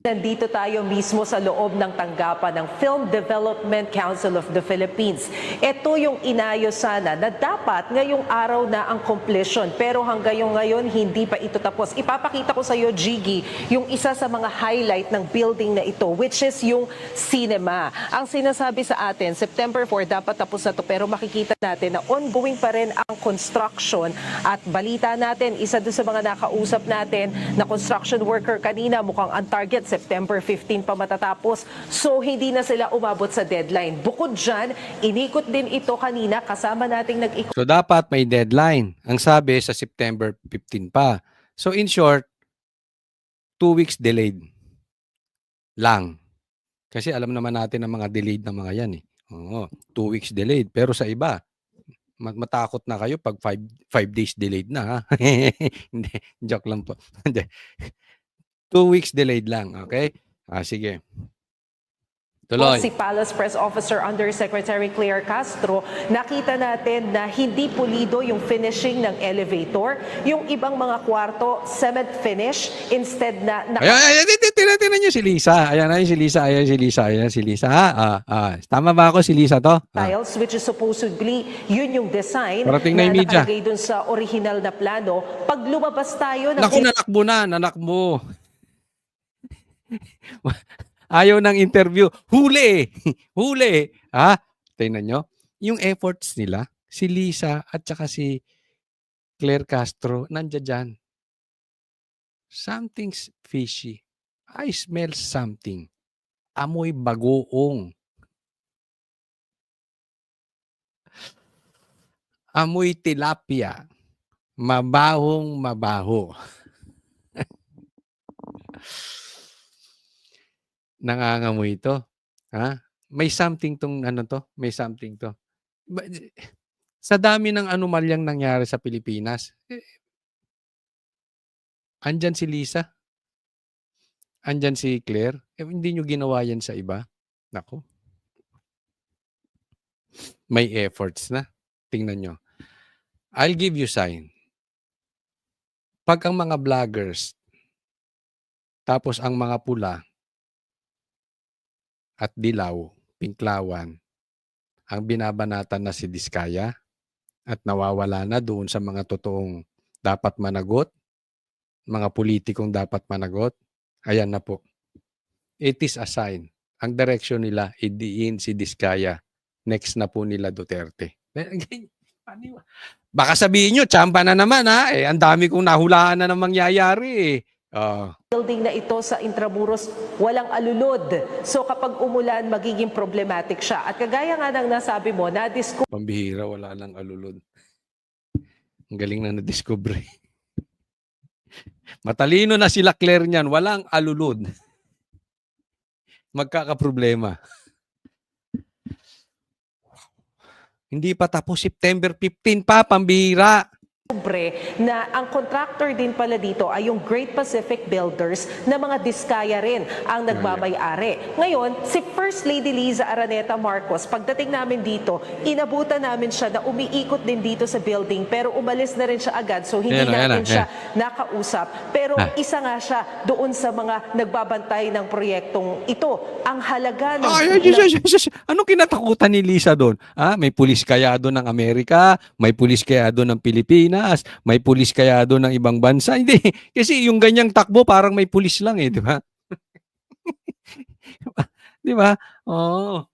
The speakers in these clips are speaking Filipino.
Nandito tayo mismo sa loob ng tanggapan ng Film Development Council of the Philippines. Ito yung inayos sana na dapat ngayong araw na ang completion. Pero hanggang ngayon, hindi pa ito tapos. Ipapakita ko sa iyo, Jiggy, yung isa sa mga highlight ng building na ito, which is yung cinema. Ang sinasabi sa atin, September 4, dapat tapos na to. Pero makikita natin na ongoing pa rin ang construction. At balita natin, isa doon sa mga nakausap natin na construction worker kanina, mukhang ang target September 15 pa matatapos. So hindi na sila umabot sa deadline. Bukod dyan, inikot din ito kanina kasama nating nag-ikot So dapat may deadline. Ang sabi sa September 15 pa. So in short, two weeks delayed lang. Kasi alam naman natin ang mga delayed na mga yan eh. Oo, two weeks delayed. Pero sa iba, mat- matakot na kayo pag five, five days delayed na ha. Hindi, joke lang po. Two weeks delayed lang, okay? Ah, sige. Tuloy. si Palace Press Officer Undersecretary Claire Castro, nakita natin na hindi pulido yung finishing ng elevator. Yung ibang mga kwarto, cement finish, instead na Ayan, ayan, ayan, tinan, tinan niyo si Lisa. Ayan, ayan si Lisa, ayan si Lisa, ayan si Lisa. Ha? Ah, ah. Tama ba ako si Lisa to? Ah. tiles which is supposedly yun yung design Parating na yung media. nakalagay dun sa original na plano. Pag lumabas tayo ng Naku, nanakbo na, nanakbo. Ayaw ng interview. Huli! Huli! Ha? Tingnan nyo. Yung efforts nila, si Lisa at saka si Claire Castro, nandiyan dyan. Something's fishy. I smell something. Amoy bagoong. Amoy tilapia. Mabahong mabaho. nangangamoy ito. Ha? May something tong ano to, may something to. Ba- Sa dami ng anomalyang nangyari sa Pilipinas, eh, andyan si Lisa, andyan si Claire, eh, hindi nyo ginawa yan sa iba. Nako. May efforts na. Tingnan nyo. I'll give you sign. Pag ang mga vloggers, tapos ang mga pula, at dilaw, pinklawan, ang binabanatan na si Diskaya at nawawala na doon sa mga totoong dapat managot, mga politikong dapat managot. Ayan na po. It is a sign. Ang direction nila, idiin si Diskaya. Next na po nila Duterte. Baka sabihin nyo, tsampa na naman ha. Eh, ang dami kong nahulaan na ng mangyayari eh. Ah. building na ito sa Intramuros, walang alulod. So kapag umulan, magiging problematic siya. At kagaya nga ng nasabi mo, na-discover Pambihira, wala lang alulod. Ang galing na na-discover. Matalino na sila Claire niyan, walang alulod. Magkakaproblema. Hindi pa tapos September 15 pa, pambihira. Na ang contractor din pala dito ay yung Great Pacific Builders na mga diskaya rin ang nagmamay-ari. Ngayon, si First Lady Liza Araneta Marcos, pagdating namin dito, inabutan namin siya na umiikot din dito sa building pero umalis na rin siya agad so hindi Ayan na, ayan natin na, siya nakausap. Pero Ah. isa nga siya doon sa mga nagbabantay ng proyektong ito. Ang halaga ng... Ay, ay, ay, ay, ay, ay, Anong kinatakutan ni Lisa doon? Ah, may pulis kaya doon ng Amerika, may pulis kaya doon ng Pilipinas, may pulis kaya doon ng ibang bansa. Hindi, kasi yung ganyang takbo parang may pulis lang eh, di ba? di ba? Oo.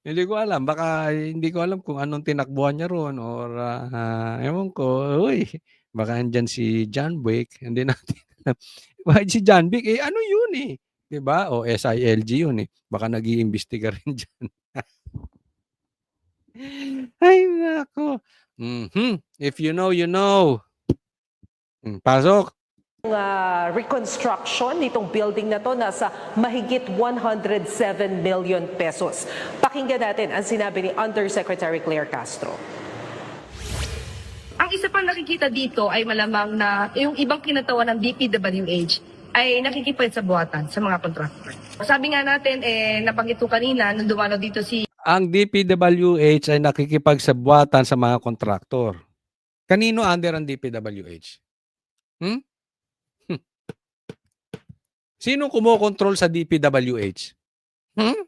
Hindi ko alam, baka hindi ko alam kung anong tinakbuhan niya roon or ah, ewan ko, uy, baka andyan si John Wick, hindi natin si John Wick, eh ano yun eh? 'di ba? O SILG yun eh. Baka nag-iimbestiga rin diyan. Ay nako. Mhm. If you know, you know. Mm, pasok. uh, reconstruction nitong building na to nasa mahigit 107 million pesos. Pakinggan natin ang sinabi ni Undersecretary Claire Castro. Ang isa pang nakikita dito ay malamang na yung ibang kinatawan ng DPWH ay nakikipagsabuatan sa mga contractor. Sabi nga natin, eh, nabanggit ko kanina, nung dumalo dito si Ang DPWH ay nakikipagsabwatan sa mga kontraktor. Kanino under ang DPWH? Hmm? Sino kumokontrol sa DPWH? Hmm?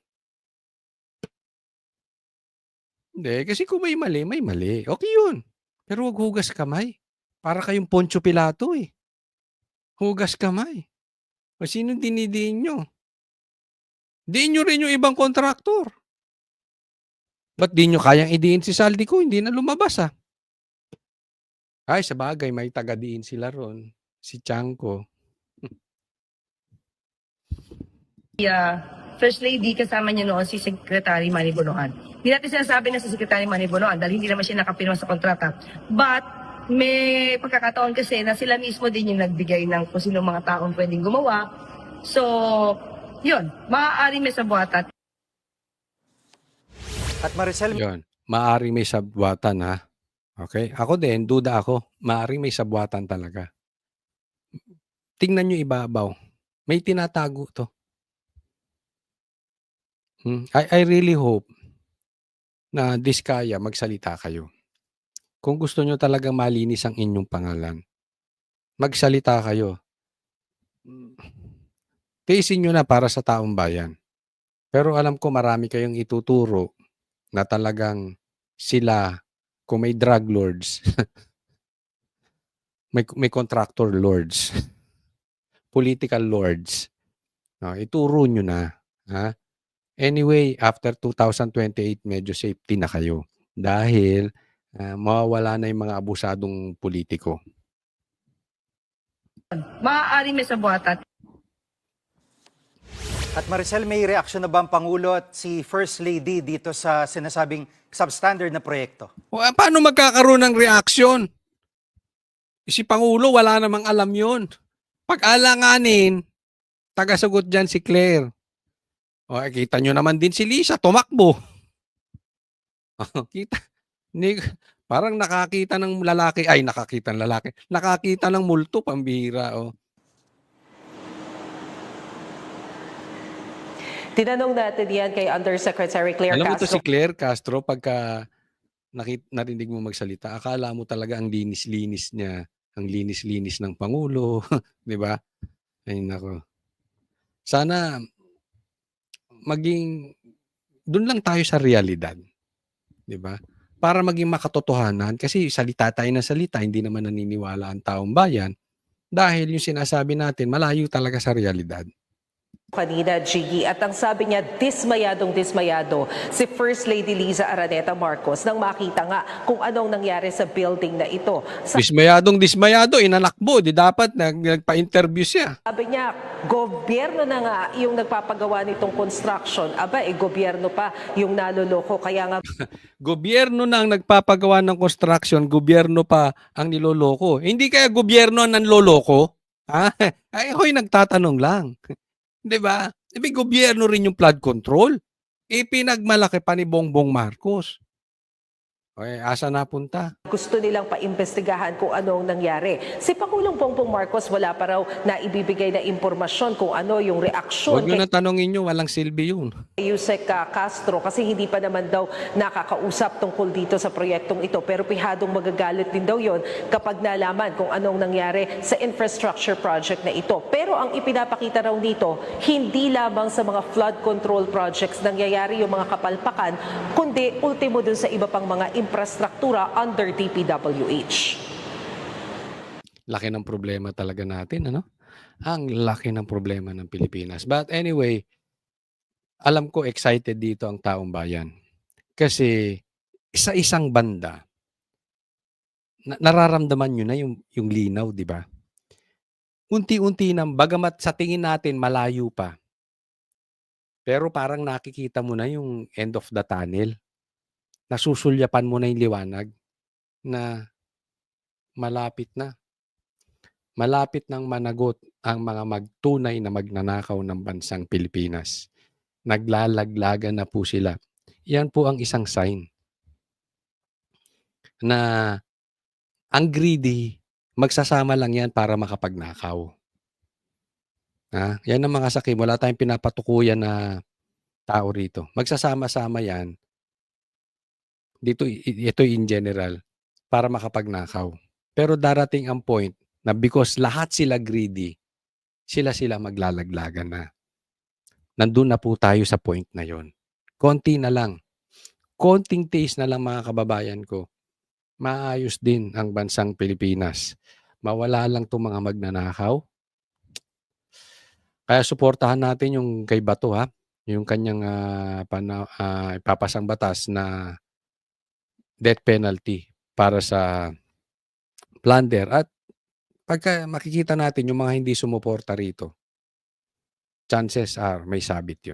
Hindi, kasi kung may mali, may mali. Okay yun. Pero wag hugas kamay. Para kayong Poncho Pilato eh. Hugas kamay. O sino dinidiin nyo? Diin nyo rin yung ibang kontraktor. Ba't di nyo kayang idiin si Saldi ko? Hindi na lumabas ah. Ay, sa bagay, may taga-diin sila ron. Si Chanko. uh, First Lady, kasama niya noon si Secretary Manny Bonoan. Hindi natin sinasabi na si Secretary Manny Bonoan dahil hindi naman siya nakapirma sa kontrata. But, may pagkakataon kasi na sila mismo din yung nagbigay ng kung sino mga taong pwedeng gumawa. So, yun, maaari may sabuatan. At Maricel, Yun. Maaring may sabwatan ha. Okay? Ako din, duda ako. Maaring may sabwatan talaga. Tingnan nyo ibabaw. May tinatago to. Hmm. I, I really hope na diskaya magsalita kayo. Kung gusto nyo talagang malinis ang inyong pangalan, magsalita kayo. Tiisin nyo na para sa taong bayan. Pero alam ko marami kayong ituturo na talagang sila, kung may drug lords, may, may contractor lords, political lords, no, ituro nyo na. Ha? Anyway, after 2028, medyo safety na kayo. Dahil ah, mawawala na yung mga abusadong politiko. Maaari may sabuatan. At Maricel, may reaksyon na ba ang Pangulo at si First Lady dito sa sinasabing substandard na proyekto? O, ah, paano magkakaroon ng reaksyon? Si Pangulo, wala namang alam yon. Pag-alanganin, tagasagot dyan si Claire. O, eh, kita nyo naman din si Lisa, tumakbo. Kita. Ni, parang nakakita ng lalaki, ay nakakita ng lalaki, nakakita ng multo, pambihira. O. Tinanong natin yan kay Undersecretary Claire Alam mo to Castro. si Claire Castro, pagka nakit, narinig mo magsalita, akala mo talaga ang linis-linis niya, ang linis-linis ng Pangulo, di ba? Ay nako. Sana maging doon lang tayo sa realidad. Di ba? Para maging makatotohanan kasi salita tayo ng salita, hindi naman naniniwala ang taong bayan dahil yung sinasabi natin malayo talaga sa realidad. Kanina, Gigi. At ang sabi niya, dismayadong dismayado si First Lady Liza Araneta Marcos nang makita nga kung anong nangyari sa building na ito. Sa Dismayadong dismayado, inanakbo, di dapat nag, nagpa-interview siya. Sabi niya, gobyerno na nga yung nagpapagawa nitong construction. Aba, eh, gobyerno pa yung naloloko. Kaya nga gobyerno na ang nagpapagawa ng construction, gobyerno pa ang niloloko. Hindi kaya gobyerno ang nanloloko? Ha? Ay, ako'y nagtatanong lang. 'Di ba? Ibig gobyerno rin yung flood control. Ipinagmalaki pa ni Bongbong Marcos. Okay, asa napunta? gusto nilang paimbestigahan kung anong nangyari. Si Pangulong Bongbong Marcos wala pa raw na ibibigay na impormasyon kung ano yung Huwag reaksyon nyo kay na tanongin nyo, walang silbi yun. Yusek ah, Castro kasi hindi pa naman daw nakakausap tungkol dito sa proyektong ito. Pero pihadong magagalit din daw yon kapag nalaman kung anong nangyari sa infrastructure project na ito. Pero ang ipinapakita raw dito, hindi lamang sa mga flood control projects nangyayari yung mga kapalpakan, kundi ultimo dun sa iba pang mga infrastruktura under DPWH. Laki ng problema talaga natin, ano? Ang laki ng problema ng Pilipinas. But anyway, alam ko excited dito ang taong bayan. Kasi sa isang banda, na- nararamdaman nyo na yung, yung linaw, di ba? Unti-unti nang, bagamat sa tingin natin malayo pa, pero parang nakikita mo na yung end of the tunnel. Nasusulyapan mo na yung liwanag na malapit na. Malapit nang managot ang mga magtunay na magnanakaw ng bansang Pilipinas. Naglalaglagan na po sila. Yan po ang isang sign na ang greedy, magsasama lang yan para makapagnakaw. Ha? Yan ang mga sakim. Wala tayong pinapatukuyan na tao rito. Magsasama-sama yan. Dito, ito in general, para makapagnakaw. Pero darating ang point na because lahat sila greedy, sila-sila maglalaglagan na. Nandun na po tayo sa point na yon. Konti na lang. Konting taste na lang mga kababayan ko. Maayos din ang bansang Pilipinas. Mawala lang itong mga magnanakaw. Kaya suportahan natin yung kay Bato ha. Yung kanyang ah, pana, ah, ipapasang batas na death penalty para sa plunder. At pagka makikita natin yung mga hindi sumuporta rito, chances are may sabit yun.